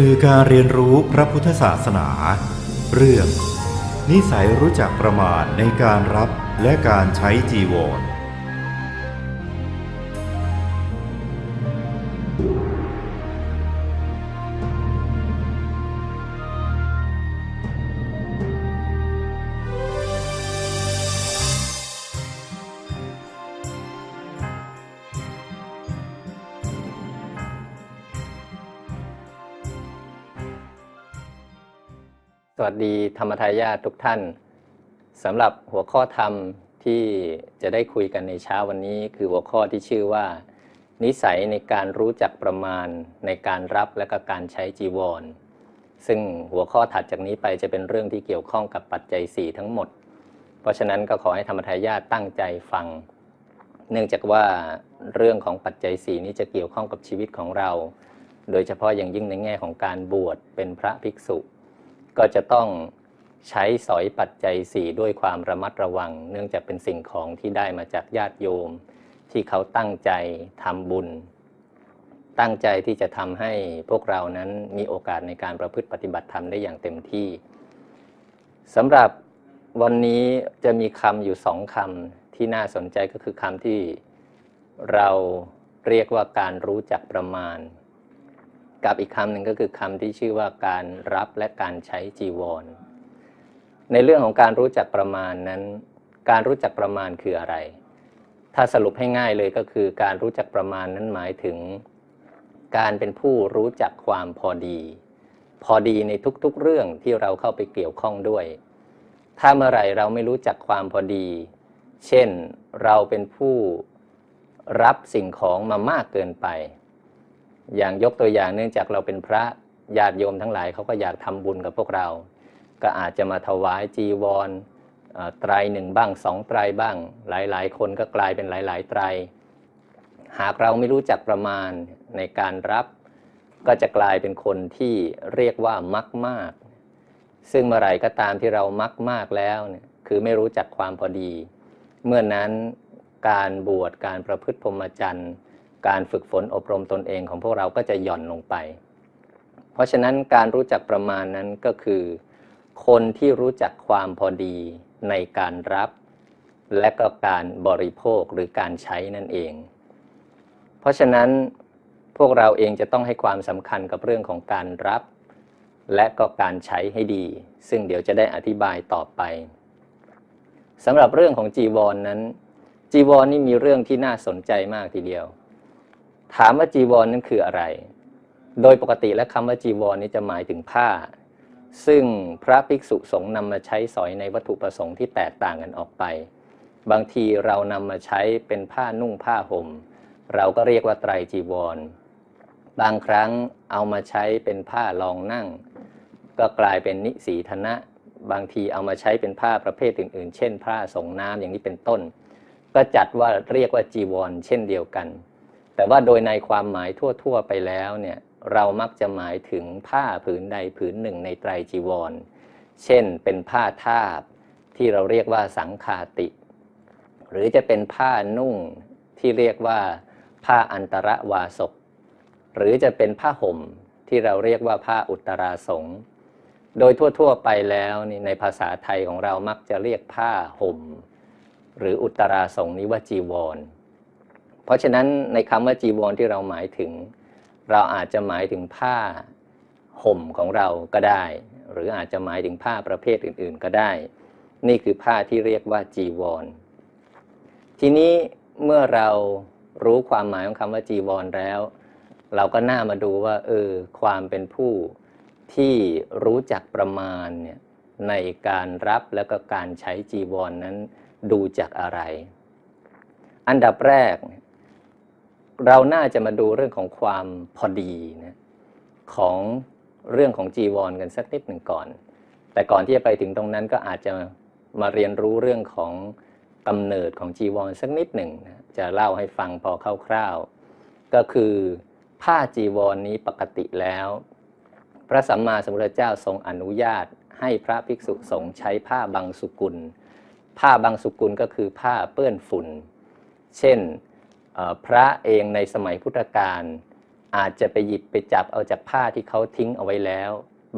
สื่อการเรียนรู้พระพุทธศาสนา เรื่อง นิสัยรู้จักประมาณในการรับและการใช้จีวร สวัสดีธรรมทายาททุกท่านสำหรับหัวข้อธรรมที่จะได้คุยกันในเช้าวันนี้ คือหัวข้อที่ชื่อว่า นิสัยในการรู้จักประมาณในการรับและก็การใช้จีวร ซึ่งหัวข้อถัดจากนี้ไปจะเป็นเรื่องที่เกี่ยวข้องกับปัจจัย 4 ทั้งหมด เพราะฉะนั้นก็ขอให้ธรรมทายาทตั้งใจฟัง เนื่องจากว่าเรื่องของปัจจัย 4 นี้จะเกี่ยวข้องกับชีวิตของเรา โดยเฉพาะอย่างยิ่งในแง่ของการบวชเป็นพระภิกษุ ก็จะต้องใช้สอยปัจจัยสี่ด้วยความระมัดระวัง เนื่องจากเป็นสิ่งของที่ได้มาจากญาติโยม ที่เขาตั้งใจทำบุญ ตั้งใจที่จะทำให้พวกเรานั้นมีโอกาสในการประพฤติปฏิบัติธรรมได้อย่างเต็มที่สำหรับวันนี้จะมีคำอยู่สองคำที่น่าสนใจก็คือคำที่เราเรียกว่าการรู้จักประมาณ กับอีกคำหนึ่งก็คือคำที่ชื่อว่าการรับและการใช้จีวร ในเรื่องของการรู้จักประมาณนั้น การรู้จักประมาณคืออะไร ถ้าสรุปให้ง่ายเลยก็คือการรู้จักประมาณนั้นหมายถึง การเป็นผู้รู้จักความพอดี พอดีในทุกๆเรื่องที่เราเข้าไปเกี่ยวข้องด้วย ถ้าเมื่อไหร่เราไม่รู้จักความพอดี เช่นเราเป็นผู้รับสิ่งของมามากเกินไป อย่างยกตัวอย่างเนื่องจากเราเป็นพระญาติโยมทั้งหลายเขาก็อยากทำบุญกับพวกเรา ก็อาจจะมาถวายจีวรไตรหนึ่งบ้างสองไตรบ้าง หลายๆ คนก็กลายเป็นหลาย ๆ ไตร หากเราไม่รู้จักประมาณในการรับก็จะกลายเป็นคนที่เรียกว่ามักมาก ซึ่งเมื่อไหร่ก็ตามที่เรามักมากแล้วเนี่ยคือไม่รู้จักความพอดี เมื่อนั้นการบวชการประพฤติพรหมจรรย์ การฝึกฝนอบรมตนเองของพวกเราก็จะหย่อนลงไป เพราะฉะนั้นการรู้จักประมาณนั้นก็คือ คนที่รู้จักความพอดีในการรับ และก็การบริโภคหรือการใช้นั่นเอง เพราะฉะนั้นพวกเราเองจะต้องให้ความสำคัญกับเรื่องของการรับ และก็การใช้ให้ดี ซึ่งเดี๋ยวจะได้อธิบายต่อไปสำหรับเรื่องของจีวรนนั้น จีวรนนี่มีเรื่องที่น่าสนใจมากทีเดียว ถามว่าจีวรนนั้นคืออะไร โดยปกติและคำว่าจีวรนนี้จะหมายถึงผ้า ซึ่งพระภิกษุสงฆ์นำมาใช้สอยในวัตถุประสงค์ที่แตกต่างกันออกไป บางทีเรานำมาใช้เป็นผ้านุ่งผ้าห่ม เราก็เรียกว่าไตรจีวร บางครั้งเอามาใช้เป็นผ้ารองนั่ง ก็กลายเป็นนิสีธนะ บางทีเอามาใช้เป็นผ้าประเภทอื่นๆ เช่น ผ้าส่งน้ำอย่างนี้เป็นต้น ก็จัดว่าเรียกว่าจีวร เช่นเดียวกัน แต่ว่าโดยในความหมายทั่ว ๆ ไปแล้วเนี่ยเรามักจะหมายถึงผ้าผืนใดผืนหนึ่งในไตรจีวร เช่นเป็นผ้าทาบที่เราเรียกว่าสังคาติ หรือจะเป็นผ้านุ่งที่เรียกว่าผ้าอันตรวาสกหรือจะเป็นผ้าห่มที่เราเรียกว่าผ้าอุตราสงโดยทั่ว ๆ ไปแล้วนี่ในภาษาไทยของเรามักจะเรียกผ้าห่ม หรืออุตราสงนี้ว่าจีวร เพราะฉะนั้นในคำว่าจีวรที่เราหมายถึง เราอาจจะหมายถึงผ้าห่มของเราก็ได้ หรืออาจจะหมายถึงผ้าประเภทอื่น ๆ ก็ได้ นี่คือผ้าที่เรียกว่าจีวร ทีนี้เมื่อเรารู้ความหมายของคำว่าจีวรแล้ว เราก็น่ามาดูว่าเออความเป็นผู้ที่รู้จักประมาณเนี่ยในการรับแล้วก็การใช้จีวรนนั้นดูจากอะไร อันดับแรก เราน่าจะมาดูเรื่องของความพอดีนะของเรื่องของจีวรกันสักนิดหนึ่งก่อน แต่ก่อนที่จะไปถึงตรงนั้นก็อาจจะมาเรียนรู้เรื่องของกำเนิดของจีวรสักนิดหนึ่งนะจะเล่าให้ฟังพอคร่าวๆ ก็คือผ้าจีวรนนี้ปกติแล้ว พระสัมมาสัมพุทธเจ้าทรงอนุญาต ให้พระภิกษุสงฆ์ใช้ผ้าบางสุกุล ผ้าบางสุกุลก็คือผ้าเปื้อนฝุ่น เช่น พระเองในสมัยพุทธกาลอาจจะไปหยิบไปจับเอาจากผ้าที่เขาทิ้งเอาไว้แล้ว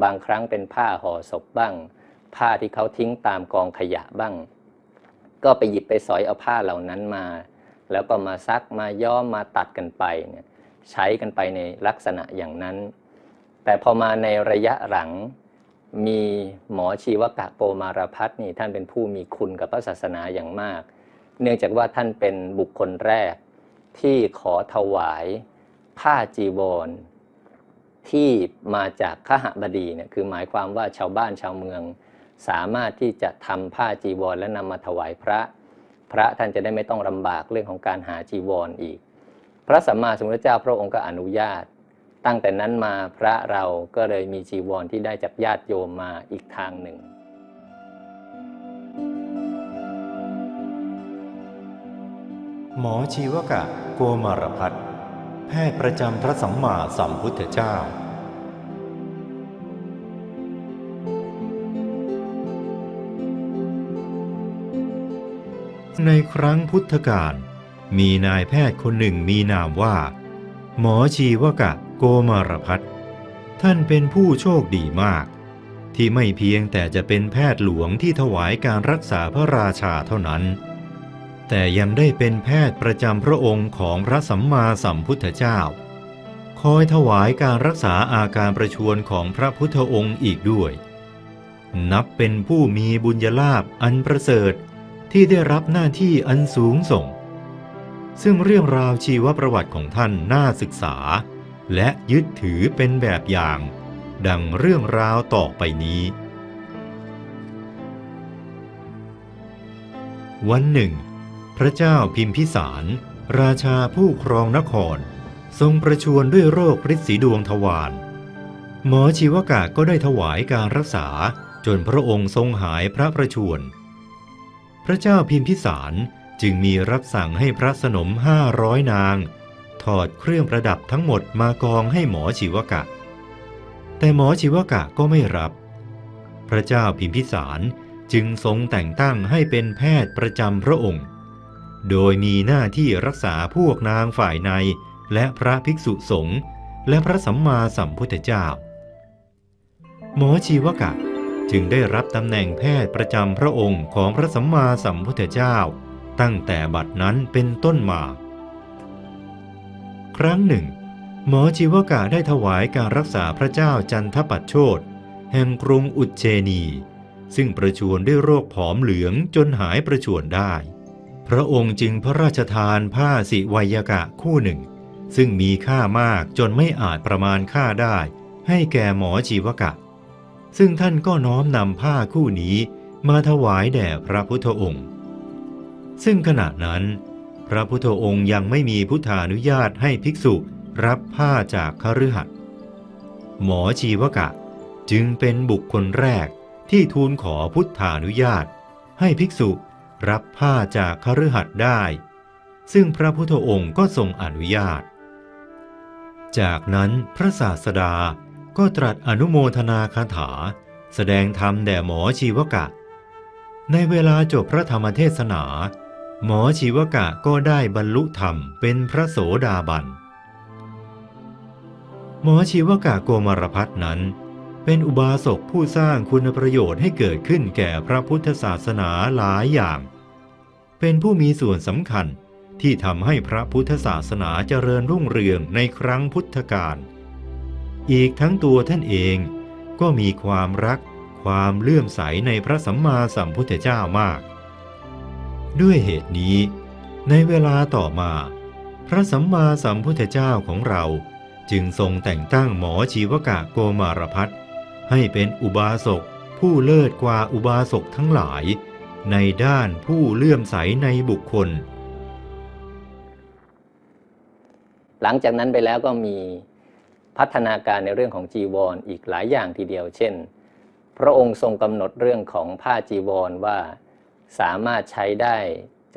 บางครั้งเป็นผ้าห่อศพบ้าง ผ้าที่เขาทิ้งตามกองขยะบ้าง ก็ไปหยิบไปสอยเอาผ้าเหล่านั้นมา แล้วก็มาซักมาย้อมมาตัดกันไปเนี่ยใช้กันไปในลักษณะอย่างนั้น แต่พอมาในระยะหลังมีหมอชีวกะโกมารพัฒน์นี่ท่านเป็นผู้มีคุณกับพระศาสนาอย่างมาก เนื่องจากว่าท่านเป็นบุคคลแรก ที่ขอถวายผ้าจีวรที่มาจากขหบดีเนี่ยคือหมายความว่าชาวบ้านชาวเมือง สามารถที่จะทำผ้าจีวรและนำมาถวายพระ พระท่านจะได้ไม่ต้องลำบากเรื่องของการหาจีวรออีก พระสัมมาสัมพุทธเจ้าพระองค์ก็อนุญาต ตั้งแต่นั้นมาพระเราก็เลยมีจีวรที่ได้จากญาติโยมมาอีกทางหนึ่ง หมอชีวกะโกมารพัฒน์แพทย์ประจำพระสัมมาสัมพุทธเจ้า ในครั้งพุทธกาลมีนายแพทย์คนหนึ่งมีนามว่า หมอชีวกะโกมารพัฒน์ท่านเป็นผู้โชคดีมาก ที่ไม่เพียงแต่จะเป็นแพทย์หลวงที่ถวายการรักษาพระราชาเท่านั้น แต่ยังได้เป็นแพทย์ประจำพระองค์ของพระสัมมาสัมพุทธเจ้า คอยถวายการรักษาอาการประชวรของพระพุทธองค์อีกด้วย นับเป็นผู้มีบุญญาลาภอันประเสริฐที่ได้รับหน้าที่อันสูงส่ง ซึ่งเรื่องราวชีวประวัติของท่านน่าศึกษา และยึดถือเป็นแบบอย่าง ดังเรื่องราวต่อไปนี้ วันหนึ่ง พระเจ้าพิมพิสาร ราชาผู้ครองนคร ทรงประชวรด้วยโรคฤทธิ์สีดวงทวารหมอชีวกะก็ได้ถวายการรักษาจนพระองค์ทรงหายพระประชวรพระเจ้าพิมพิสารจึงมีรับสั่งให้พระสนมห้าร้อยนาง ถอดเครื่องประดับทั้งหมดมากองให้หมอชีวกะ แต่หมอชีวกะก็ไม่รับ พระเจ้าพิมพิสารจึงทรงแต่งตั้งให้เป็นแพทย์ประจำพระองค์ โดยมีหน้าที่รักษาพวกนางฝ่ายใน และพระภิกษุสงฆ์และพระสัมมาสัมพุทธเจ้า หมอชีวกะจึงได้รับตำแหน่งแพทย์ประจำพระองค์ของพระสัมมาสัมพุทธเจ้า ตั้งแต่บัดนั้นเป็นต้นมา ครั้งหนึ่ง หมอชีวกะได้ถวายการรักษาพระเจ้าจันทปัตโชตแห่งกรุงอุจเชนี ซึ่งประชวรด้วยโรคผอมเหลืองจนหายประชวรได้ พระองค์จึงพระราชทานผ้าสิไวยกะคู่หนึ่ง ซึ่งมีค่ามากจนไม่อาจประมาณค่าได้ ให้แก่หมอชีวกะ ซึ่งท่านก็น้อมนำผ้าคู่นี้มาถวายแด่พระพุทธองค์ ซึ่งขณะนั้น พระพุทธองค์ยังไม่มีพุทธานุญาตให้ภิกษุรับผ้าจากคฤหัสถ์หมอชีวกะจึงเป็นบุคคลแรกที่ทูลขอพุทธานุญาต ให้ภิกษุ รับผ้าจากคฤหัสถ์ได้ ซึ่งพระพุทธองค์ก็ทรงอนุญาต จากนั้นพระศาสดาก็ตรัสอนุโมทนาคาถา แสดงธรรมแด่หมอชีวกะ ในเวลาจบพระธรรมเทศนา หมอชีวกะก็ได้บรรลุธรรมเป็นพระโสดาบัน หมอชีวกะโกมารพัฒน์นั้น เป็นอุบาสกผู้สร้างคุณประโยชน์ให้เกิดขึ้นแก่พระพุทธศาสนาหลายอย่าง เป็นผู้มีส่วนสำคัญที่ทำให้พระพุทธศาสนาเจริญรุ่งเรืองในครั้งพุทธกาล อีกทั้งตัวท่านเองก็มีความรักความเลื่อมใสในพระสัมมาสัมพุทธเจ้ามาก ด้วยเหตุนี้ ในเวลาต่อมา พระสัมมาสัมพุทธเจ้าของเราจึงทรงแต่งตั้งหมอชีวกะโกมารพัฒน์ ให้เป็นอุบาสกผู้เลิศกว่าอุบาสกทั้งหลาย ในด้านผู้เลื่อมใสในบุคคล หลังจากนั้นไปแล้วก็มีพัฒนาการในเรื่องของจีวรออีกหลายอย่างทีเดียว เช่น พระองค์ทรงกำหนดเรื่องของผ้าจีวรว่าสามารถใช้ได้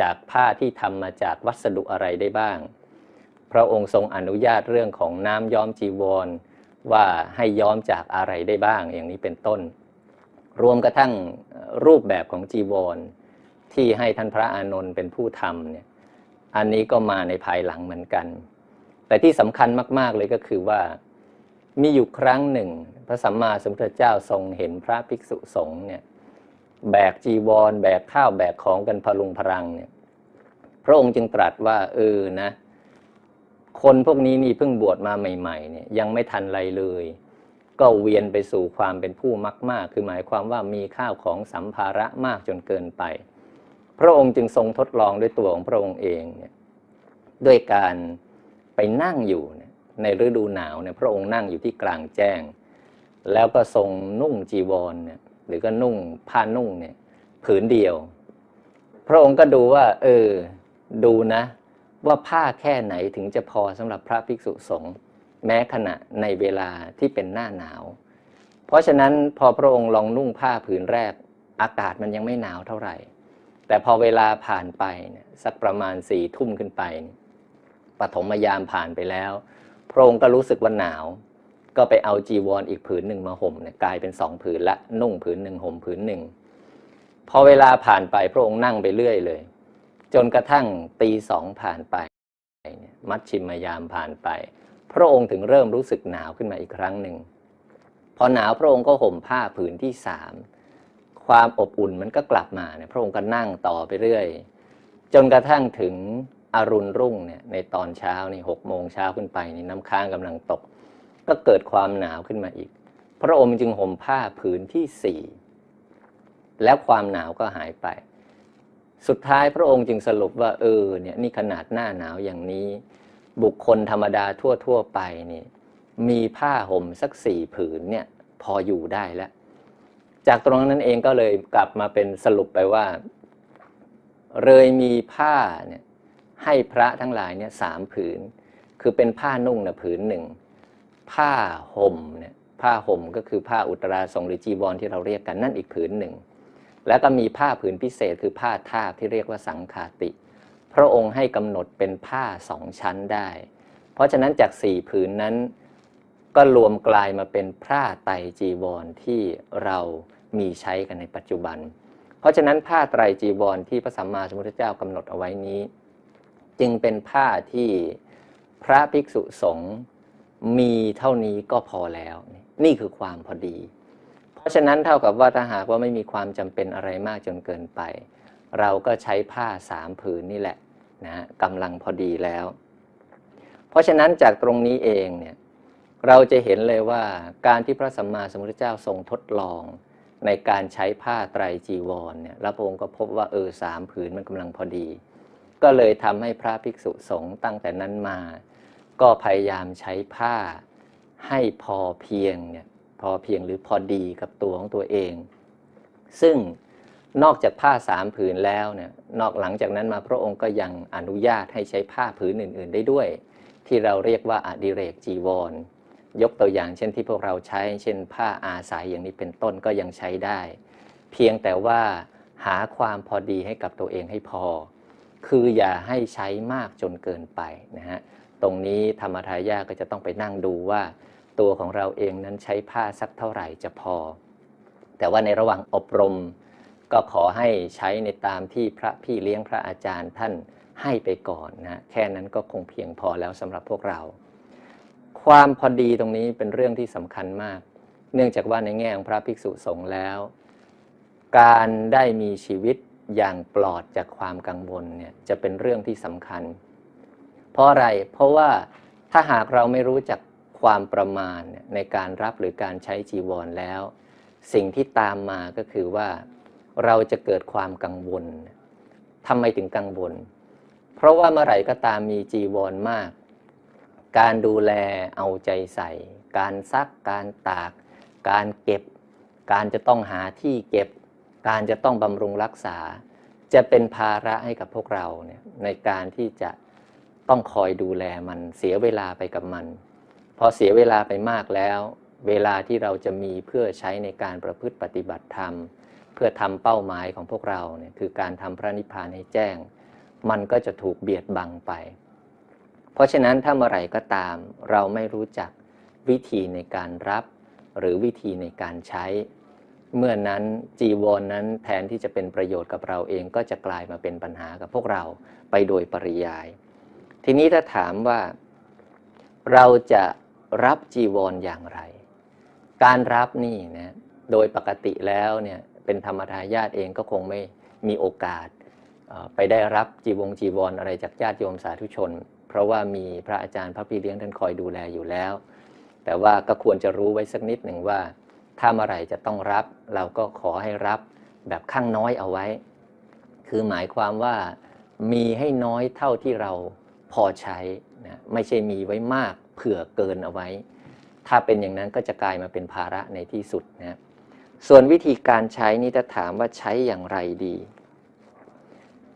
จากผ้าที่ทำมาจากวัสดุอะไรได้บ้าง พระองค์ทรงอนุญาตเรื่องของน้ำย้อมจีวร ว่าให้ย้อมจากอะไรได้บ้างอย่างนี้เป็นต้น รวมกระทั่งรูปแบบของจีวร ที่ให้ท่านพระอานนท์เป็นผู้ทำเนี่ยอันนี้ก็มาในภายหลังเหมือนกัน แต่ที่สำคัญมาก ๆเลยก็คือว่ามีอยู่ครั้งหนึ่ง พระสัมมาสัมพุทธเจ้าทรงเห็นพระภิกษุสงฆ์เนี่ยแบกจีวร แบกข้าวแบกของกันพลุงพรังเนี่ยพระองค์จึงตรัสว่าเออนะ คนพวกนี้นี่เพิ่งบวชมาใหม่ๆเนี่ยยังไม่ทันไรเลย ก็เวียนไปสู่ความเป็นผู้มากมาก คือหมายความว่ามีข้าวของสัมภาระมากจนเกินไป พระองค์จึงทรงทดลองด้วยตัวของพระองค์เองเนี่ยด้วยการไปนั่งอยู่ในฤดูหนาวเนี่ยพระองค์นั่งอยู่ที่กลางแจ้ง แล้วก็ทรงนุ่งจีวรเนี่ยหรือก็นุ่งผ้านุ่งเนี่ยผืนเดียว พระองค์ก็ดูว่า เออ ดูนะ ว่าผ้าแค่ไหนถึงจะพอสำหรับพระภิกษุสงฆ์แม้ขณะในเวลาที่เป็นหน้าหนาว เพราะฉะนั้นพอพระองค์ลองนุ่งผ้าผืนแรก อากาศมันยังไม่หนาวเท่าไหร่ แต่พอเวลาผ่านไปสักประมาณสี่ทุ่มขึ้นไปปฐมยามผ่านไปแล้ว พระองค์ก็รู้สึกว่าหนาว ก็ไปเอาจีวรออีกผืนหนึ่งมาห่มเนี่ยกลายเป็นสองผืนละนุ่งผืนหนึ่งห่มผืนหนึ่งพอเวลาผ่านไปพระองค์นั่งไปเรื่อยเลย จนกระทั่งตีสองผ่านไป มัชชิมยามผ่านไป พระองค์ถึงเริ่มรู้สึกหนาวขึ้นมาอีกครั้งหนึ่ง พอหนาวพระองค์ก็ห่มผ้าผืนที่สามความอบอุ่นมันก็กลับมาเนี่ยพระองค์ก็นั่งต่อไปเรื่อย จนกระทั่งถึงอรุณรุ่งเนี่ยในตอนเช้านี่หกโมงเช้าขึ้นไปนี่น้ำค้างกำลังตก ก็เกิดความหนาวขึ้นมาอีก พระองค์จึงห่มผ้าผืนที่สี่แล้วความหนาวก็หายไป สุดท้ายพระองค์จึงสรุปว่าเออเนี่ยนี่ขนาดหน้าหนาวอย่างนี้ บุคคลธรรมดาทั่ว ๆ ไปนี่มีผ้าห่มสักสี่ผืนเนี่ยพออยู่ได้แล้ว จากตรงนั้นเองก็เลยกลับมาเป็นสรุปไปว่า เลยมีผ้าเนี่ยให้พระทั้งหลายเนี่ยสามผืน คือเป็นผ้านุ่งนะผืนหนึ่งผ้าห่มเนี่ยผ้าห่มก็คือผ้าอุตราสงหรือจีวรที่เราเรียกกันนั่นอีกผืนหนึ่ง แล้วก็มีผ้าผืนพิเศษคือผ้าทาบที่เรียกว่าสังคาติ พระองค์ให้กำหนดเป็นผ้าสองชั้นได้ เพราะฉะนั้นจากสี่ผืนนั้น ก็รวมกลายมาเป็นผ้าไตรจีวรที่เรามีใช้กันในปัจจุบัน เพราะฉะนั้นผ้าไตรจีวรที่พระสัมมาสัมพุทธเจ้ากำหนดเอาไว้นี้ จึงเป็นผ้าที่พระภิกษุสงฆ์มีเท่านี้ก็พอแล้ว นี่คือความพอดี เพราะฉะนั้นเท่ากับว่าถ้าหากว่าไม่มีความจำเป็นอะไรมากจนเกินไป เราก็ใช้ผ้าสามผืนนี่แหละนะกำลังพอดีแล้ว เพราะฉะนั้นจากตรงนี้เองเนี่ยเราจะเห็นเลยว่าการที่พระสัมมาสัมพุทธเจ้าทรงทดลองในการใช้ผ้าไตรจีวรเนี่ยพระองค์ก็พบว่าเออสามผืนมันกำลังพอดี ก็เลยทำให้พระภิกษุสงฆ์ตั้งแต่นั้นมา ก็พยายามใช้ผ้าให้พอเพียงเนี่ย พอเพียงหรือพอดีกับตัวของตัวเอง ซึ่งนอกจากผ้าสามผืนแล้วเนี่ยนอกหลังจากนั้นมาพระองค์ก็ยังอนุญาตให้ใช้ผ้าผืนอื่น ๆ ได้ด้วย ที่เราเรียกว่าอดิเรกจีวร ยกตัวอย่างเช่นที่พวกเราใช้ เช่น ผ้าอาสายอย่างนี้เป็นต้นก็ยังใช้ได้ เพียงแต่ว่าหาความพอดีให้กับตัวเองให้พอ คืออย่าให้ใช้มากจนเกินไปนะฮะตรงนี้ธรรมทายาก็จะต้องไปนั่งดูว่า ตัวของเราเองนั้นใช้ผ้าสักเท่าไหร่จะพอ แต่ว่าในระหว่างอบรม ก็ขอให้ใช้ในตามที่พระพี่เลี้ยงพระอาจารย์ท่านให้ไปก่อนนะแค่นั้นก็คงเพียงพอแล้วสำหรับพวกเรา ความพอดีตรงนี้เป็นเรื่องที่สำคัญมาก เนื่องจากว่าในแง่ของพระภิกษุสงฆ์แล้ว การได้มีชีวิตอย่างปลอดจากความกังวลเนี่ยจะเป็นเรื่องที่สำคัญ เพราะอะไรเพราะว่าถ้าหากเราไม่รู้จัก ความประมาณในการรับหรือการใช้จีวรแล้ว สิ่งที่ตามมาก็คือว่า เราจะเกิดความกังวลทำไมถึงกังวล เพราะว่าเมื่อไหร่ก็ตามมีจีวรมาก การดูแลเอาใจใส่ การซักการตาก การเก็บ การจะต้องหาที่เก็บ การจะต้องบำรุงรักษา จะเป็นภาระให้กับพวกเราเนี่ยในการที่จะต้องคอยดูแลมันเสียเวลาไปกับมัน พอเสียเวลาไปมากแล้ว เวลาที่เราจะมีเพื่อใช้ในการประพฤติปฏิบัติธรรม เพื่อทำเป้าหมายของพวกเราเนี่ยคือการทำพระนิพพานให้แจ้ง มันก็จะถูกเบียดบังไป เพราะฉะนั้นถ้าเมื่อไหร่ก็ตาม เราไม่รู้จักวิธีในการรับ หรือวิธีในการใช้ เมื่อนั้นจีวรนนั้นแทนที่จะเป็นประโยชน์กับเราเองก็จะกลายมาเป็นปัญหากับพวกเราไปโดยปริยาย ทีนี้ถ้าถามว่าเราจะ รับจีวรอย่างไร การรับนี่นะโดยปกติแล้วเนี่ยเป็นธรรมทายาทเองก็คงไม่มีโอกาสไปได้รับจีวงจีวรอะไรจากญาติโยมสาธุชน เพราะว่ามีพระอาจารย์พระพี่เลี้ยงท่านคอยดูแลอยู่แล้ว แต่ว่าก็ควรจะรู้ไว้สักนิดหนึ่งว่า ถ้าเมื่อไหร่จะต้องรับ เราก็ขอให้รับแบบข้างน้อยเอาไว้ คือหมายความว่ามีให้น้อยเท่าที่เราพอใช้นะไม่ใช่มีไว้มาก ผื่อเกินเอาไว้ ถ้าเป็นอย่างนั้นก็จะกลายมาเป็นภาระในที่สุดนะส่วนวิธีการใช้นี่ถ้าถามว่าใช้อย่างไรดี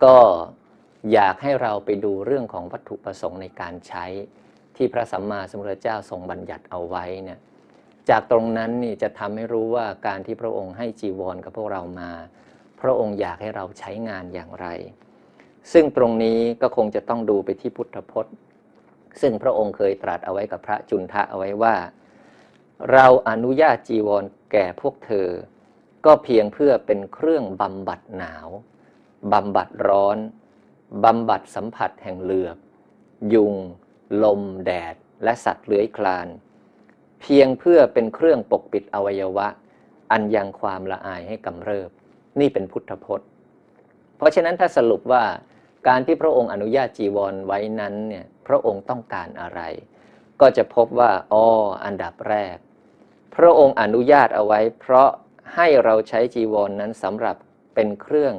ก็อยากให้เราไปดูเรื่องของวัตถุประสงค์ในการใช้ที่พระสัมมาสัมพุทธเจ้าทรงบัญญัติเอาไว้เนี่ยจากตรงนั้นนี่จะทำให้รู้ว่าการที่พระองค์ให้จีวรกับพวกเรามา พระองค์อยากให้เราใช้งานอย่างไร ซึ่งตรงนี้ก็คงจะต้องดูไปที่พุทธพจน์ ซึ่งพระองค์เคยตรัสเอาไว้กับพระจุนทะเอาไว้ว่า เราอนุญาตจีวรแก่พวกเธอ ก็เพียงเพื่อเป็นเครื่องบำบัดหนาวบำบัดร้อนบำบัดสัมผัสแห่งเหลือบยุง ลม แดด และสัตว์เลื้อยคลาน เพียงเพื่อเป็นเครื่องปกปิดอวัยวะ อันยังความละอายให้กำเริบ นี่เป็นพุทธพจน์ เพราะฉะนั้นถ้าสรุปว่าการที่พระองค์อนุญาตจีวรไว้นั้นเนี่ย พระองค์ต้องการอะไร ก็จะพบว่าอ๋ออันดับแรก พระองค์อนุญาตเอาไว้ เพราะให้เราใช้จีวรนนั้นสำหรับเป็นเครื่อง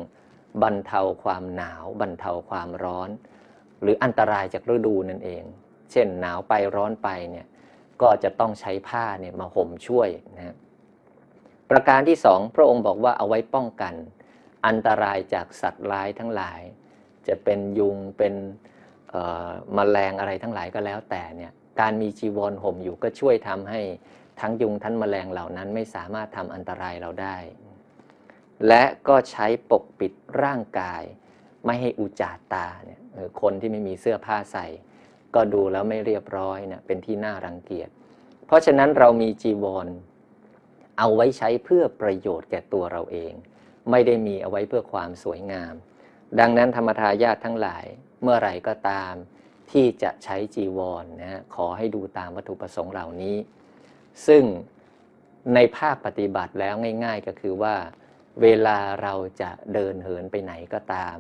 บรรเทาความหนาว บรรเทาความร้อน หรืออันตรายจากฤดูนั่นเอง เช่นหนาวไปร้อนไปเนี่ยก็จะต้องใช้ผ้าเนี่ยมาห่มช่วยนะประการที่สองพระองค์บอกว่าเอาไว้ป้องกัน อันตรายจากสัตว์ร้ายทั้งหลาย จะเป็นยุงเป็น มแมลงอะไรทั้งหลายก็แล้วแต่เนี่ยการมีจีวรห่มอยู่ก็ช่วยทำให้ทั้งยุงทั้งแมลงเหล่านั้นไม่สามารถทำอันตรายเราได้ และก็ใช้ปกปิดร่างกาย ไม่ให้อุจจาตาเนี่ยคนที่ไม่มีเสื้อผ้าใส่ ก็ดูแล้วไม่เรียบร้อยเนี่ยเป็นที่น่ารังเกียจ เพราะฉะนั้นเรามีจีวรเอาไว้ใช้เพื่อประโยชน์แก่ตัวเราเอง ไม่ได้มีเอาไว้เพื่อความสวยงาม ดังนั้นธรรมทายาททั้งหลาย เมื่อไหร่ก็ตาม ที่จะใช้จีวรนะฮะขอให้ดูตามวัตถุประสงค์เหล่านี้ ซึ่งในภาคปฏิบัติแล้วง่าย ๆ ก็คือว่า เวลาเราจะเดินเหินไปไหนก็ตาม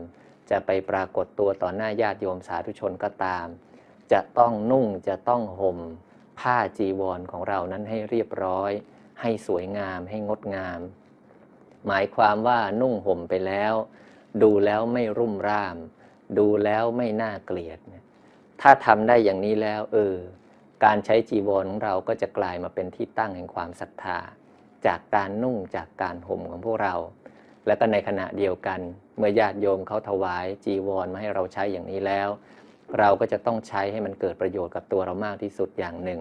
จะไปปรากฏตัวต่อหน้าญาติโยมสาธุชนก็ตาม จะต้องนุ่งจะต้องห่มผ้าจีวรของเรานั้นให้เรียบร้อย ให้สวยงามให้งดงาม หมายความว่านุ่งห่มไปแล้ว ดูแล้วไม่รุ่มร่าม ดูแล้วไม่น่าเกลียดเนี่ยถ้าทำได้อย่างนี้แล้วเออการใช้จีวรของเราก็จะกลายมาเป็นที่ตั้งแห่งความศรัทธา จากการนุ่งจากการห่มของพวกเรา และก็ในขณะเดียวกัน เมื่อญาติโยมเขาถวายจีวรมาให้เราใช้อย่างนี้แล้ว เราก็จะต้องใช้ให้มันเกิดประโยชน์กับตัวเรามากที่สุดอย่างหนึ่ง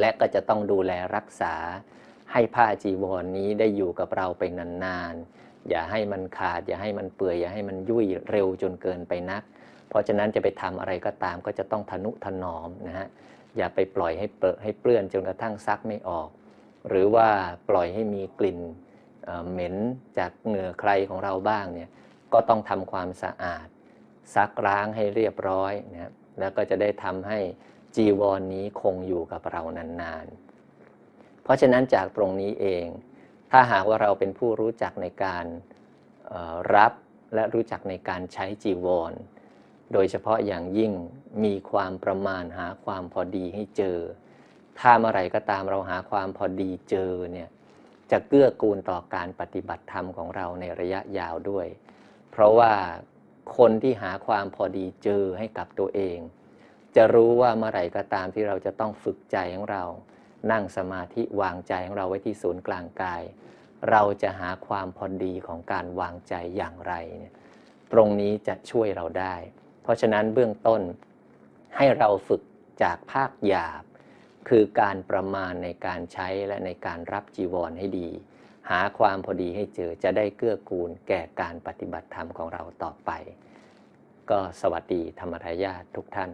และก็จะต้องดูแลรักษาให้ผ้าจีวรนนี้ได้อยู่กับเราไปนานๆ อย่าให้มันขาด อย่าให้มันเปื่อยอย่าให้มันยุ่ยเร็วจนเกินไปนัก เพราะฉะนั้นจะไปทำอะไรก็ตามก็จะต้องทนุถนอมนะฮะอย่าไปปล่อยให้เปื้อให้เปื้อนจนกระทั่งซักไม่ออก หรือว่าปล่อยให้มีกลิ่นเเหม็นจากเหงื่อใครของเราบ้างเนี่ยก็ต้องทำความสะอาด ซักล้างให้เรียบร้อยนะแล้วก็จะได้ทำให้จีวรนนี้คงอยู่กับเรานานๆ เพราะฉะนั้นจากตรงนี้เอง ถ้าหากว่าเราเป็นผู้รู้จักในการรับและรู้จักในการใช้จีวร โดยเฉพาะอย่างยิ่งมีความประมาณหาความพอดีให้เจอ ถ้าเมื่อไรก็ตามเราหาความพอดีเจอเนี่ยจะเกื้อกูลต่อการปฏิบัติธรรมของเราในระยะยาวด้วย เพราะว่าคนที่หาความพอดีเจอให้กับตัวเอง จะรู้ว่าเมื่อไหร่ก็ตามที่เราจะต้องฝึกใจของเรา นั่งสมาธิวางใจของเราไว้ที่ศูนย์กลางกาย เราจะหาความพอดีของการวางใจอย่างไรเนี่ยตรงนี้จะช่วยเราได้ เพราะฉะนั้นเบื้องต้นให้เราฝึกจากภาคหยาบ คือการประมาณในการใช้และในการรับจีวรให้ดี หาความพอดีให้เจอจะได้เกื้อกูลแก่การปฏิบัติธรรมของเราต่อไป ก็สวัสดีธรรมทายาททุกท่าน